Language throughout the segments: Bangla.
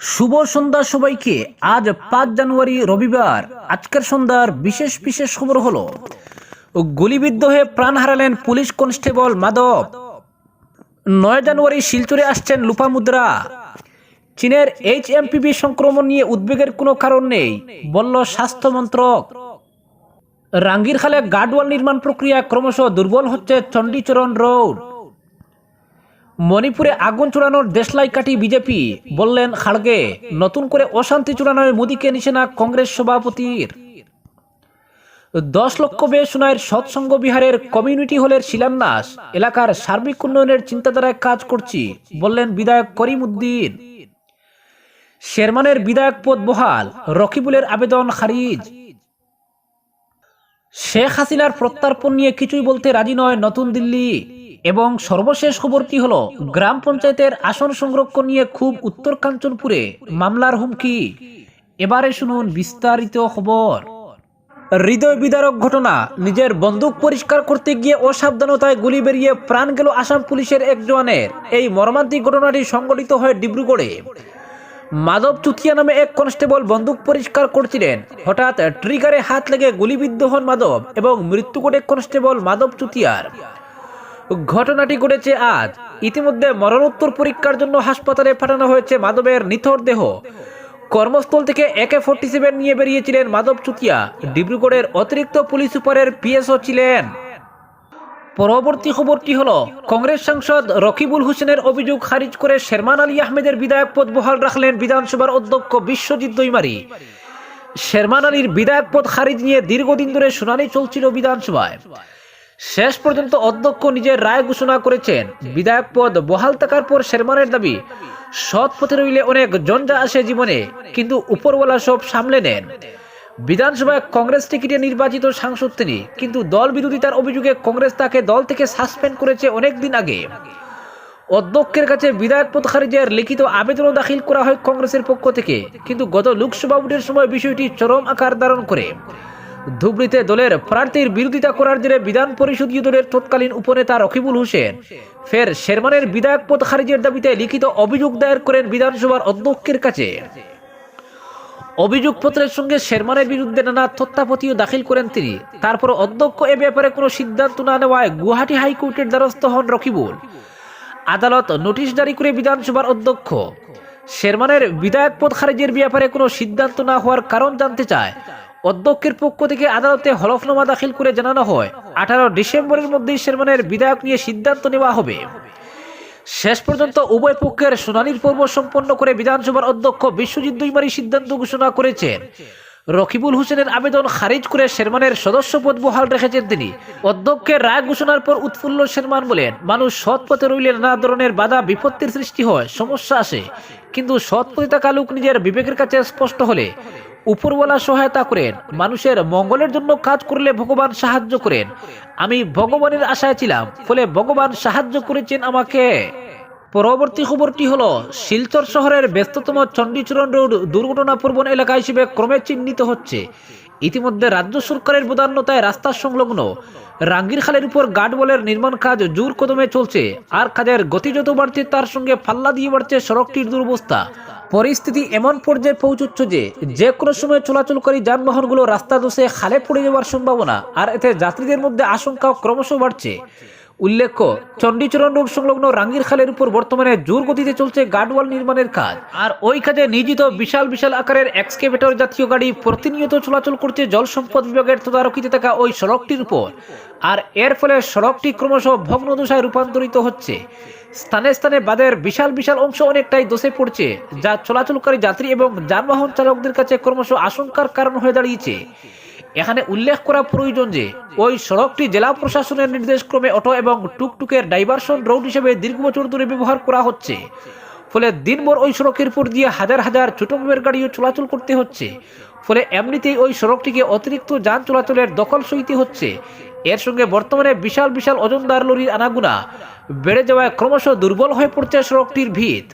শুভ সন্ধ্যা সবাইকে। আজ পাঁচ জানুয়ারি, রবিবার। আজকের সন্ধ্যার বিশেষ বিশেষ খবর হলো, গুলিবিদ্ধ হয়ে প্রাণ হারালেন পুলিশ কনস্টেবল মাধব। নয় জানুয়ারি শিলচরে আসছেন লুপামুদ্রা চীনের এইচ এমপিভি সংক্রমণ নিয়ে উদ্বেগের কোনো কারণ নেই, বলল স্বাস্থ্য মন্ত্রক। রাঙ্গিরখালে গার্ডওয়াল নির্মাণ প্রক্রিয়া ক্রমশ দুর্বল হচ্ছে চণ্ডীচরণ রোড। মণিপুরে আগুন চূড়ানোর দেশলাই কাটি বিজেপি। বললেন, খাড়গে, নতুন করে অশান্তি চূড়ানোর মোদীকে নিশানা কংগ্রেস সভাপতির। দশ লক্ষ ব্যয় সোনার সৎসঙ্গ বিহারের কমিউনিটি হলের শিলান্যাস। এলাকার সার্বিক উন্নয়নের চিন্তাধারায় কাজ করছি। বললেন বিধায়ক করিম উদ্দিন শেরমানের বিধায়ক পদ বহাল, রকিবুলের আবেদন খারিজ। শেখ হাসিনার প্রত্যার্পণ নিয়ে কিছুই বলতে রাজি নয় নতুন দিল্লি। এবং সর্বশেষ খবরটি হলো, গ্রাম পঞ্চায়েতের আসন সংরক্ষণ নিয়ে খুব উত্তর কাঞ্চনপুরে মামলার হুমকি। এবারে শুনুন বিস্তারিত খবর। হৃদয় বিদারক ঘটনা, নিজের বন্দুক পরিষ্কার করতে গিয়ে অসাবধানতায় গুলি বেরিয়ে প্রাণ গেল আসাম পুলিশের এক জওয়ানের। এই মর্মান্তিক ঘটনাটি সংঘটিত হয় ডিব্রুগড়ে। মাধব চুতিয়া নামে এক কনস্টেবল বন্দুক পরিষ্কার করছিলেন। হঠাৎ ট্রিগারে হাত লেগে গুলিবিদ্ধ হন মাধব এবং মৃত্যু ঘটে কনস্টেবল মাধব চুতিয়ার। ঘটনাটি ঘটেছে আজ। ইতিমধ্যে মরণোত্তর পরীক্ষার জন্য হাসপাতালে পাঠানো হয়েছে মাধবের নিথর দেহ। কর্মস্থল থেকে একে ফোর্টি সেভেন নিয়ে বেরিয়েছিলেন মাধব চুতিয়া। ডিব্রুগড়ের অতিরিক্ত পুলিশ সুপারের পিএসও ছিলেন। পরবর্তী খবরটি হল, কংগ্রেস সাংসদ রকিবুল হোসেনের অভিযোগ খারিজ করে শেরমান আলী আহমেদের বিধায়ক পদ বহাল রাখলেন বিধানসভার অধ্যক্ষ বিশ্বজিৎ দৈমারি। শেরমান আলীর বিধায়ক পদ খারিজ নিয়ে দীর্ঘদিন ধরে শুনানি চলছিল বিধানসভায়। শেষ পর্যন্ত অধ্যক্ষ নিজের রায় ঘোষণা করেছেন। বিধায়ক পদ বহাল থাকার পর শেরমানের দাবি, সৎ পথে রইলে অনেক জঞ্জা আসে জীবনে, কিন্তু উপরওয়ালা সব সামলে নেন। বিধানসভায় কংগ্রেস টিকিটে নির্বাচিত সাংসদ তিনি, কিন্তু দল বিরোধিতার অভিযোগে কংগ্রেস তাকে দল থেকে সাসপেন্ড করেছে অনেক দিন আগে। অধ্যক্ষের কাছে বিধায়ক পদ খারিজের লিখিত আবেদনও দাখিল করা হয় কংগ্রেসের পক্ষ থেকে, কিন্তু গত লোকসভা ভোটের সময় বিষয়টি চরম আকার ধারণ করে। ধুবড়িতে দলের প্রার্থীর বিরোধিতা করার জেরে বিধান পরিষদীয় দলের তৎকালীন উপনেতা রকিবুল হোসেন। ফের শেরমানের বিধায়ক পদ খারিজের দাবিতে লিখিত অভিযোগ দায়ের করেন বিধানসভার অধ্যক্ষের কাছে। অভিযোগপত্রের সঙ্গে শেরমানের বিরুদ্ধে নানা তথ্যাপতিও দাখিল করেন তিনি। তারপর অধ্যক্ষ এ ব্যাপারে কোনো সিদ্ধান্ত না নেওয়ায় গুয়াহাটি হাইকোর্টের দ্বারস্থ হন রকিবুল। আদালত নোটিশ জারি করে বিধানসভার অধ্যক্ষ। শেরমানের বিধায়ক পদ খারিজের ব্যাপারে কোনো সিদ্ধান্ত না হওয়ার কারণ জানতে চায়। অধ্যক্ষের পক্ষ থেকে আদালতে হলফনামা দাখিল করে জানানো হয়, আঠারো ডিসেম্বরের মধ্যেই শেরমানের বিধায়ক নিয়ে সিদ্ধান্ত নেওয়া হবে। শেষ পর্যন্ত উভয় পক্ষের শুনানির পর্ব সম্পন্ন করে বিধানসভার অধ্যক্ষ বিশ্বজিৎ দুইমারি সিদ্ধান্ত ঘোষণা করেছেন। রকিবুল হোসেনের আবেদন খারিজ করে শেরমানের সদস্য পদ বহাল রেখেছেন তিনি। অধ্যক্ষের রায় ঘোষণার পর উৎফুল্ল শেরমান বলেন, মানুষ সৎ পথে রইলে নানা ধরনের বাধা, বিপত্তির সৃষ্টি হয়, সমস্যা আসে। কিন্তু সৎ পথে থাকা লোক নিজের বিবেকের কাছে স্পষ্ট হলে উপরওয়ালা সহায়তা করেন, মানুষের মঙ্গলের জন্য কাজ করলে ভগবান সাহায্য করেন। আমি ভগবানের আশায় ছিলাম, ফলে ভগবান সাহায্য করেছেন আমাকে। পরবর্তী খবরটি হলো, শিলচর শহরের ব্যস্ততম চণ্ডীচরণ রোড দুর্ঘটনাপ্রবণ এলাকা হিসেবে ক্রমে চিহ্নিত হচ্ছে। ইতিমধ্যে রাজ্য সরকারের প্রধানতায় রাস্তা সংলগ্ন রাঙ্গির খালের উপর গার্ডওয়ালের নির্মাণ কাজ জোর কদমে চলছে। আর কাজের গতি যত বাড়ছে, তার সঙ্গে ফাল্লা দিয়ে বাড়ছে সড়কটির দুরবস্থা। পরিস্থিতি এমন পর্যায়ে পৌঁছচ্ছে যে যে কোনো সময় চলাচলকারী যানবাহনগুলো রাস্তা দোষে খালে পড়ে যাওয়ার সম্ভাবনা। আর এতে যাত্রীদের মধ্যে আশঙ্কা ক্রমশ বাড়ছে। উল্লেখ্য চণ্ডীচরণ রোড সংলগ্ন রাঙ্গির খালের উপর বর্তমানে জোর গতিতে চলছে গার্ডওয়াল নির্মাণের কাজ। আর ওই কাজে নিয়োজিত বিশাল বিশাল আকারের এক্সকেভেটর জাতীয় গাড়ি প্রতিনিয়ত চলাচল করছে জল সম্পদ বিভাগের তদারকিতে থাকা ওই সড়কটির উপর। আর এর ফলে সড়কটি ক্রমশ ভগ্নদশায় রূপান্তরিত হচ্ছে। স্থানে স্থানে বাদের বিশাল বিশাল অংশ অনেকটাই দোষে পড়ছে, যা চলাচলকারী যাত্রী এবং যানবাহন চালকদের কাছে ক্রমশ আশঙ্কার কারণ হয়ে দাঁড়িয়েছে। এখানে উল্লেখ করা প্রয়োজন যে, ওই সড়কটি জেলা প্রশাসনের নির্দেশক্রমে অটো এবং টুকটুকের ডাইভারশন রোড হিসেবে দীর্ঘ বছর ধরে ব্যবহার করা হচ্ছে। ফলে দিনভর ওই সড়কের উপর দিয়ে হাজার হাজার ছোট মেয়ের গাড়িও চলাচল করতে হচ্ছে। ফলে এমনিতেই ওই সড়কটিকে অতিরিক্ত যান চলাচলের দখল সইতে হচ্ছে। এর সঙ্গে বর্তমানে বিশাল বিশাল ওজনদার লরির আনাগুনা। বেড়ে যাওয়ায় ক্রমশ দুর্বল হয়ে পড়ছে সড়কটির ভিত।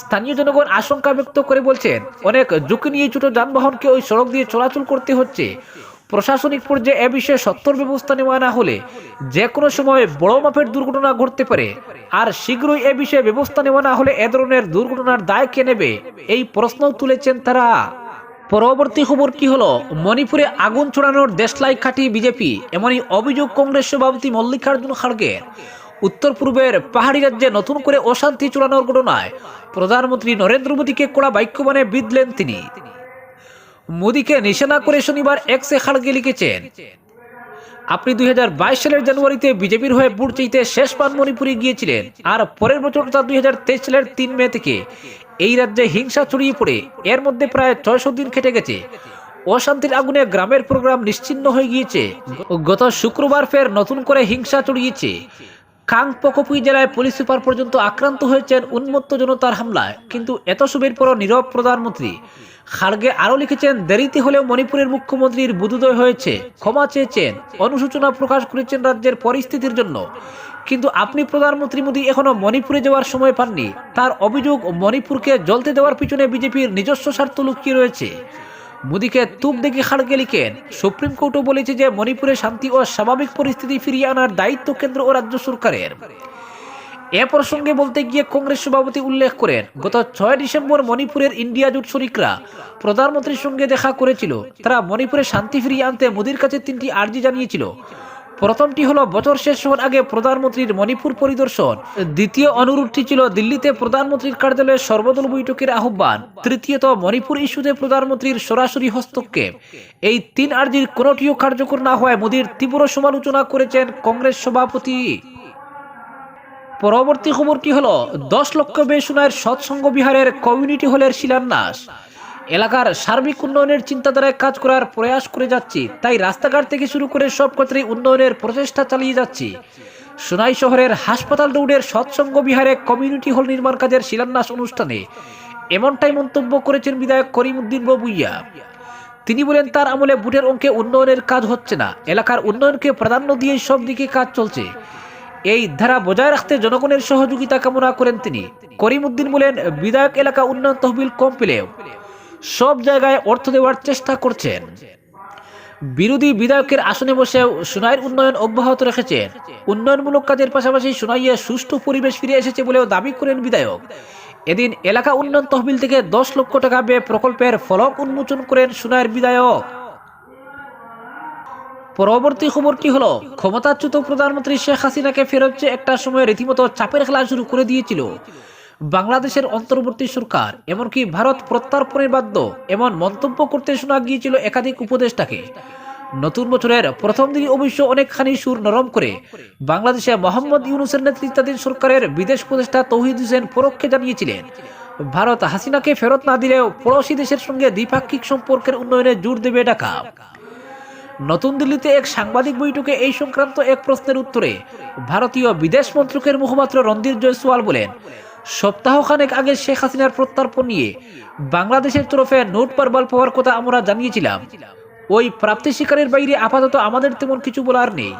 স্থানীয় জনগণ আশঙ্কা ব্যক্ত করে বলছেন, অনেক ঝুঁকি নিয়ে ছোট যানবাহনকে ওই সড়ক দিয়ে চলাচল করতে হচ্ছে। প্রশাসনিক পর্যায়ে এ বিষয়ে সত্তর ব্যবস্থা নেওয়া না হলে যে কোনো সময় বড় মাপের দুর্ঘটনা ঘটতে পারে। আর শীঘ্রই এ বিষয়ে ব্যবস্থা নেওয়া না হলে এ ধরনের দুর্ঘটনার দায় কে নেবে, এই প্রশ্ন তুলেছেন তারা। পরবর্তী খবর কি হলো? মণিপুরে আগুন ছড়ানোর দেশলাই খাটি বিজেপি, এমনই অভিযোগ কংগ্রেস সভাপতি মল্লিকার্জুন খাড়গের। উত্তর পূর্বের পাহাড়ি রাজ্যে নতুন করে অশান্তি চড়ানোর ঘটনায় প্রধানমন্ত্রী নরেন্দ্র মোদীকে কড়া বাক্যবাণে বিধলেন তিনি। মোদীকে নিশানা করে শনিবার এক্সে খাড়গে লিখেছেন, আপনি দুই সালের জানুয়ারিতে বিজেপির হয়ে ভোট চাইতে শেষ পান মণিপুরে গিয়েছিলেন, আর পরের বছর অর্থাৎ দুই হাজার সালের তিন মে থেকে এই রাজ্যে হিংসা ছড়িয়ে পড়ে। এর মধ্যে প্রায় ছয়শো দিন কেটে গেছে। অশান্তির আগুনে গ্রামের প্রোগ্রাম নিশ্চিন্ন হয়ে গিয়েছে। গত শুক্রবার ফের নতুন করে হিংসা ছড়িয়েছে। কাংপকপুই জেলায় পুলিশ সুপার পর্যন্ত আক্রান্ত হয়েছেন উন্মত্ত জনতার হামলায়। কিন্তু এত সুবের পরও নীরব প্রধানমন্ত্রী। খাড়গে আরও লিখেছেন, দেরিতে হলেও মণিপুরের মুখ্যমন্ত্রীর বুধোদয় হয়েছে। ক্ষমা চেয়েছেন, অনুশোচনা প্রকাশ করেছেন রাজ্যের পরিস্থিতির জন্য। কিন্তু আপনি প্রধানমন্ত্রী মোদী এখনও মণিপুরে যাওয়ার সময় পাননি। তার অভিযোগ মণিপুরকে জ্বলতে দেওয়ার পিছনে বিজেপির নিজস্ব স্বার্থ লুকিয়ে রয়েছে। মোদীকে তুপ দেখে খাড়গে লিখেন সুপ্রিম কোর্টও বলেছে যে মণিপুরে শান্তি ও স্বাভাবিক পরিস্থিতি ফিরিয়ে আনার দায়িত্ব কেন্দ্র ও রাজ্য সরকারের। এ প্রসঙ্গে বলতে গিয়ে কংগ্রেস সভাপতি উল্লেখ করেন, গত ছয় ডিসেম্বর মণিপুরের ইন্ডিয়া জোট শরিকরা প্রধানমন্ত্রীর সঙ্গে দেখা করেছিল। তারা মণিপুরে শান্তি ফিরিয়ে আনতে মোদীর কাছে তিনটি আর্জি জানিয়েছিল। প্রথমটি হলো বছর শেষ হওয়ার আগে প্রধানমন্ত্রীর মণিপুর পরিদর্শন। দ্বিতীয় অনুরোধটি ছিল দিল্লিতে প্রধানমন্ত্রীর কার্যালয়ে সর্বদল বৈঠকের আহ্বান। তৃতীয়ত মণিপুর ইস্যুতে প্রধানমন্ত্রীর সরাসরি হস্তক্ষেপ। এই তিন আর্জির কোনোটিও কার্যকর না হওয়ায় মোদীর তীব্র সমালোচনা করেছেন কংগ্রেস সভাপতি। পরবর্তী খবরটি হলো, দশ লক্ষ বেসুনায়ের সৎসঙ্গ বিহারের কমিউনিটি হলের শিলান্যাস। এলাকার সার্বিক উন্নয়নের চিন্তাধারায় কাজ করার প্রয়াস করে যাচ্ছি, তাই রাস্তাঘাট থেকে শুরু করে সব ক্ষেত্রে উন্নয়নের প্রচেষ্টা চালিয়ে যাচ্ছি। সোনাই শহরের হাসপাতাল রোডের সৎসঙ্গ বিহারে কমিউনিটি হল নির্মাণ কাজের শিলান্যাস অনুষ্ঠানে এমনটাই মন্তব্য করেছেন বিধায়ক করিমউদ্দিন ববুইয়া। তিনি বলেন, তার আমলে বুটের অঙ্কে উন্নয়নের কাজ হচ্ছে না, এলাকার উন্নয়নকে প্রাধান্য দিয়ে সব দিকে কাজ চলছে। এই ধারা বজায় রাখতে জনগণের সহযোগিতা কামনা করেন তিনি। করিমউদ্দিন বলেন, বিধায়ক এলাকা উন্নয়ন তহবিল কম পেলেও সব জায়গায় অর্থ দেওয়ার চেষ্টা করছেন। বিরোধী বিধায়কের আসনে বসে সোনাইয়ের উন্নয়ন অব্যাহত রেখেছেন। উন্নয়নমূলক কাজের পাশাপাশি সুনাইয়ে সুষ্ঠু পরিবেশ ফিরে এসেছে বলেও দাবি করেন বিধায়ক। এদিন এলাকা উন্নয়ন তহবিল থেকে দশ লক্ষ টাকা ব্যয় প্রকল্পের ফলক উন্মোচন করেন সোনাইয়ের বিধায়ক। পরবর্তী খবরটি হলো, ক্ষমতাচ্যুত প্রধানমন্ত্রী শেখ হাসিনাকে ফেরত একটা সময় রীতিমতো চাপের খেলা শুরু করে দিয়েছিল। বাংলাদেশের অন্তর্বর্তী সরকার, এমনকি ভারত প্রত্যার্পণের বাধ্য এমন মন্তব্য করতে শোনা গিয়েছিল একাধিক উপদেষ্টাকে। নতুন বছরের প্রথম দিকে অবশ্য অনেকখানি সুর নরম করে বাংলাদেশে মোহাম্মদ ইউনুসের নেতৃত্বাধীন সরকারের বিদেশ উপদেষ্টা তৌহিদ হোসেন পরোক্ষে জানিয়েছিলেন, ভারত হাসিনাকে ফেরত না দিলেও পড়োশী দেশের সঙ্গে দ্বিপাক্ষিক সম্পর্কের উন্নয়নে জোর দেবে ঢাকা। নতুন দিল্লিতে এক সাংবাদিক বৈঠকে এই সংক্রান্ত এক প্রশ্নের উত্তরে ভারতীয় বিদেশ মন্ত্রকের মুখপাত্র রণধীর জয়সওয়াল বলেন সপ্তাহখানেক আগে শেখ হাসিনার নিয়ে বাংলাদেশের তরফে নোট পারবাল পাওয়ার কথা আমরা জানিয়েছিলাম। ওই প্রাপ্তি শিকারের বাইরে আপাতত আমাদের তেমন কিছু বলার নেই।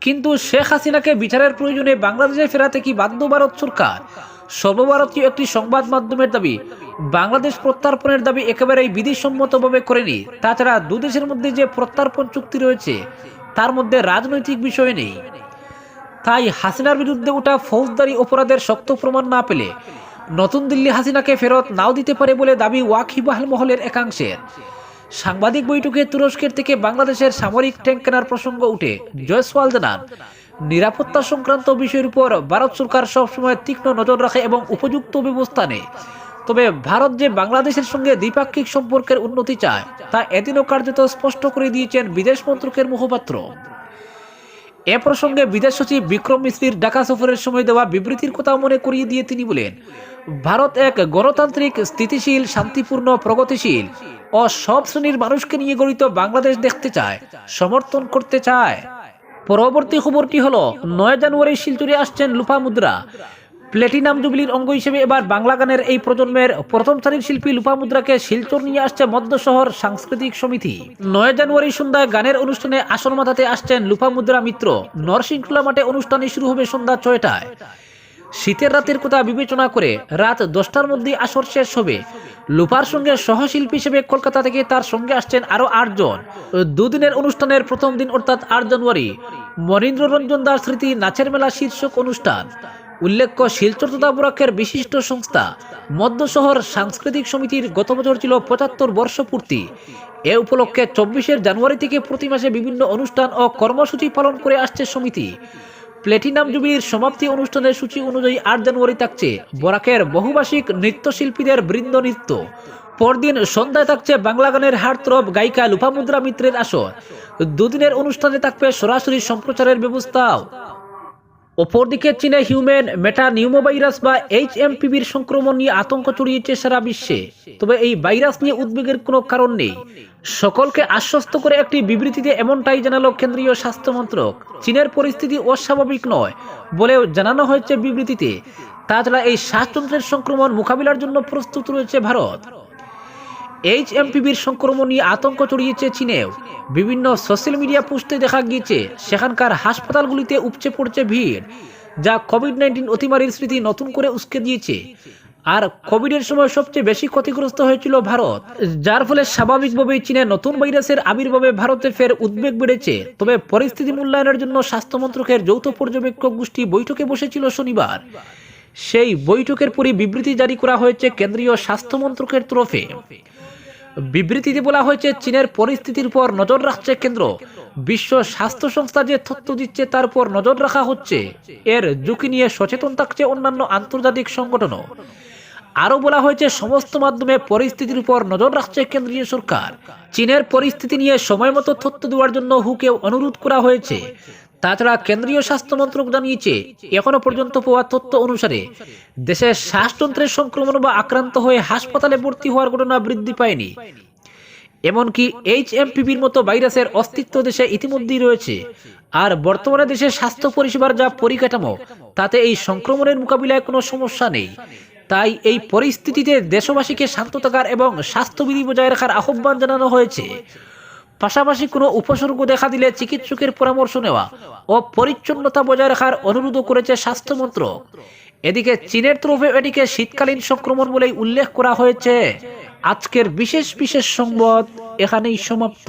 কিন্তু শেখ হাসিনাকে বিচারের প্রয়োজনে বাংলাদেশে ফেরাতে কি বাধ্য ভারত সরকার? সর্বভারতীয় একটি সংবাদ মাধ্যমের দাবি, বাংলাদেশ প্রত্যার্পণের দাবি একেবারেই বিধিসম্মতভাবে করেনি। তাছাড়া দুদেশের মধ্যে যে প্রত্যার্পণ চুক্তি রয়েছে, তার মধ্যে রাজনৈতিক বিষয় নেই। তাই হাসিনার বিরুদ্ধে ওঠা ফৌজদারি অপরাধের শক্ত প্রমাণ না পেলে নতুন দিল্লি হাসিনাকে ফেরত নাও দিতে পারে বলে দাবি ওয়াকিবাহাল মহলের একাংশের সাংবাদিক বৈঠকে তুরস্কের থেকে বাংলাদেশের সামরিক ট্যাঙ্ক কেনার প্রসঙ্গ উঠে জয়সওয়াল জানান, নিরাপত্তা সংক্রান্ত বিষয়ের উপর ভারত সরকার সবসময় তীক্ষ্ণ নজর রাখে এবং উপযুক্ত ব্যবস্থা নেয়। তবে ভারত যে বাংলাদেশের সঙ্গে দ্বিপাক্ষিক সম্পর্কের উন্নতি চায়, তা এদিনও কার্যত স্পষ্ট করে দিয়েছেন বিদেশ মন্ত্রকের মুখপাত্র। এ প্রসঙ্গে বিদেশ সচিব বিক্রম মিস্ত্রির ঢাকা সফরের সময় দেওয়া বিবৃতির কথা মনে করিয়ে দিয়ে তিনি বলেন, ভারত এক গণতান্ত্রিক, স্থিতিশীল, শান্তিপূর্ণ, প্রগতিশীল ও সব শ্রেণির মানুষকে নিয়ে গড়িত বাংলাদেশ দেখতে চায়, সমর্থন করতে চায়। পরবর্তী খবরটি হলো, নয় জানুয়ারি শিলচুরে আসছেন লুপা মুদ্রা। প্লেটিনাম জুবিলির অঙ্গ হিসেবে এবার বাংলা গানের এই প্রজন্মের প্রথম সারির শিল্পী লুপা মুদ্রাকে শিলচর নিয়ে আসছে মধ্য শহর সাংস্কৃতিক সমিতি। নয় জানুয়ারি সন্ধ্যায় গানের অনুষ্ঠানে আসন মাথাতে আসছেন লুপা মুদ্রা মিত্র। নরসিংখোলা মাঠে অনুষ্ঠানে শুরু হবে সন্ধ্যা ছয়টায়। শীতের রাতের কথা বিবেচনা করে রাত দশটার মধ্যে আসর শেষ হবে। লুপার সঙ্গে সহশিল্পী হিসেবে কলকাতা থেকে তার সঙ্গে আসছেন আরও আটজন। দুদিনের অনুষ্ঠানের প্রথম দিন অর্থাৎ আট জানুয়ারি। মনীন্দ্র রঞ্জন দাস স্মৃতি নাচের মেলা শীর্ষক অনুষ্ঠান। উল্লেখ্য, শিলচর তথা বিশিষ্ট সংস্থা মধ্য শহর সাংস্কৃতিক সমিতির গত বছর ছিল পঁচাত্তর বর্ষপূর্তি এ উপলক্ষে চব্বিশের জানুয়ারি থেকে প্রতি মাসে বিভিন্ন অনুষ্ঠান ও কর্মসূচি পালন করে আসছে সমিতি। প্লেটিনাম জুবিলির সমাপ্তি অনুষ্ঠানের সূচি অনুযায়ী আট জানুয়ারি থাকছে। বরাকের বহুভাষিক নৃত্যশিল্পীদের বৃন্দ নৃত্য। পরদিন সন্ধ্যায় থাকছে বাংলা গানের হার্তরব গায়িকা লুপামুদ্রা মিত্রের আসর। দুদিনের অনুষ্ঠানে থাকবে সরাসরি সম্প্রচারের ব্যবস্থাও। অপরদিকে চীনে হিউম্যান মেটা নিউমোভাইরাস বা এইচ এমপিভির সংক্রমণ নিয়ে আতঙ্ক ছড়িয়েছে সারা বিশ্বে। তবে এই ভাইরাস নিয়ে উদ্বেগের কোনো কারণ নেই। সকলকে আশ্বস্ত করে একটি বিবৃতিতে এমনটাই জানালো কেন্দ্রীয় স্বাস্থ্য মন্ত্রক। চীনের পরিস্থিতি অস্বাভাবিক নয় বলেও জানানো হয়েছে বিবৃতিতে। তাছাড়া এই শ্বাসতন্ত্রের সংক্রমণ মোকাবিলার জন্য প্রস্তুত রয়েছে ভারত। এইচ এমপিভির সংক্রমণ নিয়ে আতঙ্ক ছড়িয়েছে চীনেও। বিভিন্ন সোশ্যাল মিডিয়া পোস্টে দেখা গিয়েছে, সেখানকার হাসপাতালগুলিতে উপচে পড়ছে ভিড়, যা কোভিড নাইন্টিন অতিমারির স্মৃতি নতুন করে উস্কে দিয়েছে। আর কোভিডের সময় সবচেয়ে বেশি ক্ষতিগ্রস্ত হয়েছিল ভারত, যার ফলে স্বাভাবিকভাবেই চীনে নতুন ভাইরাসের আবির্ভাবে ভারতে ফের উদ্বেগ বেড়েছে। তবে পরিস্থিতি মূল্যায়নের জন্য স্বাস্থ্য মন্ত্রকের যৌথ পর্যবেক্ষক গোষ্ঠী বৈঠকে বসেছিল শনিবার। সেই বৈঠকের পরই বিবৃতি জারি করা হয়েছে কেন্দ্রীয় স্বাস্থ্য মন্ত্রকের তরফে। বিবৃতিতে বলা হয়েছে, চীনের পরিস্থিতির উপর নজর রাখছে কেন্দ্র। বিশ্ব স্বাস্থ্য সংস্থা যে তথ্য দিচ্ছে, তার উপর নজর রাখা হচ্ছে। এর ঝুঁকি নিয়ে সচেতন থাকছে অন্যান্য আন্তর্জাতিক সংগঠনও। আরও বলা হয়েছে, সমস্ত মাধ্যমে পরিস্থিতির উপর নজর রাখছে কেন্দ্রীয় সরকার। চীনের পরিস্থিতি নিয়ে সময় মতো তথ্য দেওয়ার জন্য হুকে অনুরোধ করা হয়েছে। তাছাড়া কেন্দ্রীয় স্বাস্থ্য মন্ত্রক জানিয়েছে, এখনও পর্যন্ত পাওয়া তথ্য অনুসারে দেশে শ্বাসতন্ত্রের সংক্রমণ বা আক্রান্ত হয়ে হাসপাতালে ভর্তি হওয়ার ঘটনা বৃদ্ধি পায়নি। এমনকি এইচ এমপিভির মতো ভাইরাসের অস্তিত্ব দেশে ইতিমধ্যেই রয়েছে। আর বর্তমানে দেশের স্বাস্থ্য পরিষেবার যা পরিকাঠামো, তাতে এই সংক্রমণের মোকাবিলায় কোনো সমস্যা নেই। তাই এই পরিস্থিতিতে দেশবাসীকে শান্ত থাকার এবং স্বাস্থ্যবিধি বজায় রাখার আহ্বান জানানো হয়েছে। পাশাপাশি কোনো উপসর্গ দেখা দিলে চিকিৎসকের পরামর্শ নেওয়া ও পরিচ্ছন্নতা বজায় রাখার অনুরোধও করেছে স্বাস্থ্য মন্ত্রক। এদিকে চীনের তরফে এটিকে শীতকালীন সংক্রমণ বলেই উল্লেখ করা হয়েছে। আজকের বিশেষ বিশেষ সংবাদ এখানেই সমাপ্ত।